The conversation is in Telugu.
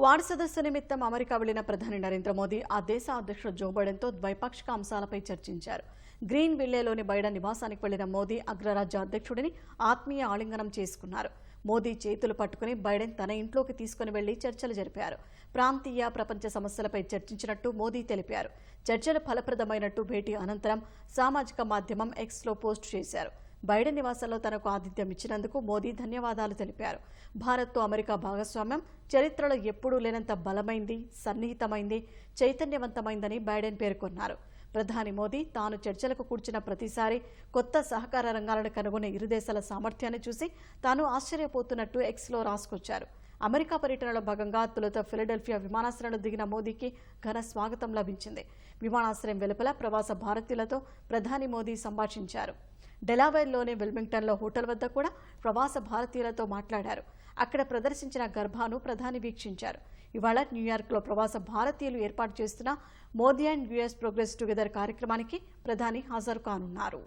క్వాడ్ సదస్సు నిమిత్తం అమెరికా వెళ్ళిన ప్రధాని నరేంద్ర మోదీ ఆ దేశ అధ్యక్షుడు జో బైడెన్తో ద్వైపాక్షిక అంశాలపై చర్చించారు. గ్రీన్ విల్లేలోని బైడెన్ నివాసానికి వెళ్ళిన మోదీ అగ్రరాజ్య అధ్యక్షుడిని ఆత్మీయ ఆలింగనం చేసుకున్నారు. మోదీ చేతులు పట్టుకుని బైడెన్ తన ఇంట్లోకి తీసుకుని వెళ్ళి చర్చలు జరిపారు. ప్రాంతీయ ప్రపంచ సమస్యలపై చర్చించినట్టు మోదీ తెలిపారు. చర్చలు ఫలప్రదమైనట్టు భేటీ అనంతరం సామాజిక మాధ్యమం ఎక్స్లో పోస్ట్ చేశారు. బైడెన్ నివాసంలో తనకు ఆతిథ్యం ఇచ్చినందుకు మోదీ ధన్యవాదాలు తెలిపారు. భారత్తో అమెరికా భాగస్వామ్యం చరిత్రలో ఎప్పుడూ లేనంత బలమైంది సన్నిహితమైంది చైతన్యవంతమైందని బైడెన్ పేర్కొన్నారు. ప్రధాని మోదీ తాను చర్చలకు కూర్చున్న ప్రతిసారి కొత్త సహకార రంగాలను కనుగొనే ఇరు దేశాల సామర్థ్యాన్ని చూసి తాను ఆశ్చర్యపోతున్నట్టు ఎక్స్లో రాసుకొచ్చారు. అమెరికా పర్యటనలో భాగంగా తొలుత ఫిలడెల్ఫియా విమానాశ్రయంలో దిగిన మోదీకి ఘన స్వాగతం లభించింది. విమానాశ్రయం వెలుపల ప్రవాస భారతీయులతో ప్రధాని మోదీ సంభాషించారు. డెలావేర్లోని వెల్మింగ్టన్లో హోటల్ వద్ద కూడా ప్రవాస భారతీయులతో మాట్లాడారు. అక్కడ ప్రదర్శించిన గర్భాను ప్రధాని వీక్షించారు. ఇవాళ న్యూయార్క్లో ప్రవాస భారతీయులు ఏర్పాటు చేస్తున్న Modi and US progress together కార్యక్రమానికి ప్రధాని హాజరు కానున్నారు.